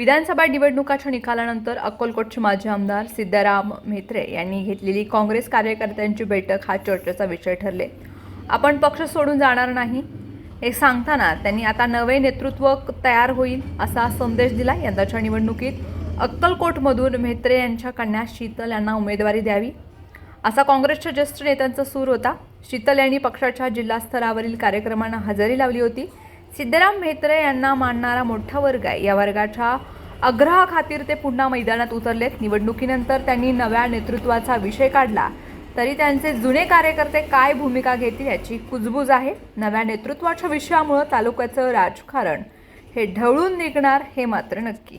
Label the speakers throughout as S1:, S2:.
S1: विधानसभा निवडणुकाच्या निकालानंतर अक्कलकोटचे माजी आमदार सिद्धाराम म्हेत्रे यांनी घेतलेली काँग्रेस कार्यकर्त्यांची बैठक हा चर्चेचा विषय ठरले. आपण पक्ष सोडून जाणार नाही. हे सांगताना त्यांनी आता नवे नेतृत्व तयार होईल असा संदेश दिला यंदाच्या निवडणुकीत. अक्कलकोटमधून म्हेत्रे यांच्या कन्या शीतल यांना उमेदवारी द्यावी. असा काँग्रेसच्या ज्येष्ठ नेत्यांचा सूर होता. शीतल यांनी पक्षाच्या जिल्हास्तरावरील कार्यक्रमांना हजेरी लावली होती. सिद्धराम म्हेत्रे यांना मानणारा मोठा वर्ग आहे. या वर्गाच्या आग्रहाखातीर ते पुन्हा मैदानात उतरलेत. निवडणुकीनंतर त्यांनी नव्या नेतृत्वाचा विषय काढला. तरी त्यांचे जुने कार्यकर्ते काय भूमिका घेतील याची कुजबूज आहे. नव्या नेतृत्वाच्या विषयामुळं तालुक्याचं राजकारण हे ढवळून निघणार हे मात्र नक्की.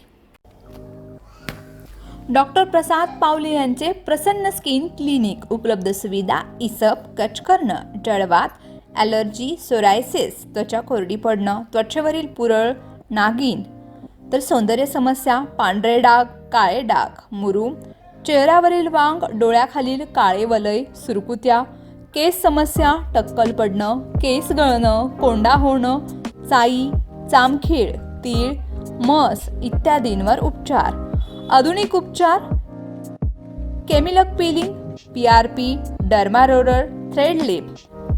S1: डॉक्टर प्रसाद पावले यांचे प्रसन्न स्किन क्लिनिक उपलब्ध सुविधा इसप कच करणं जळवात ॲलर्जी सोरायसिस त्वचा कोरडी पडणं त्वचेवरील पुरळ नागिन तर सौंदर्य समस्या पांढरे डाग काळे डाग मुरूम चेहऱ्यावरील वांग डोळ्याखालील काळे वलय सुरकुत्या. केस समस्या टक्कल पडणं केस गळणं कोंडा होणं चाई चामखीळ तीळ मस इत्यादींवर उपचार. आधुनिक उपचार. केमिलक peeling P R P derma roller thread lift.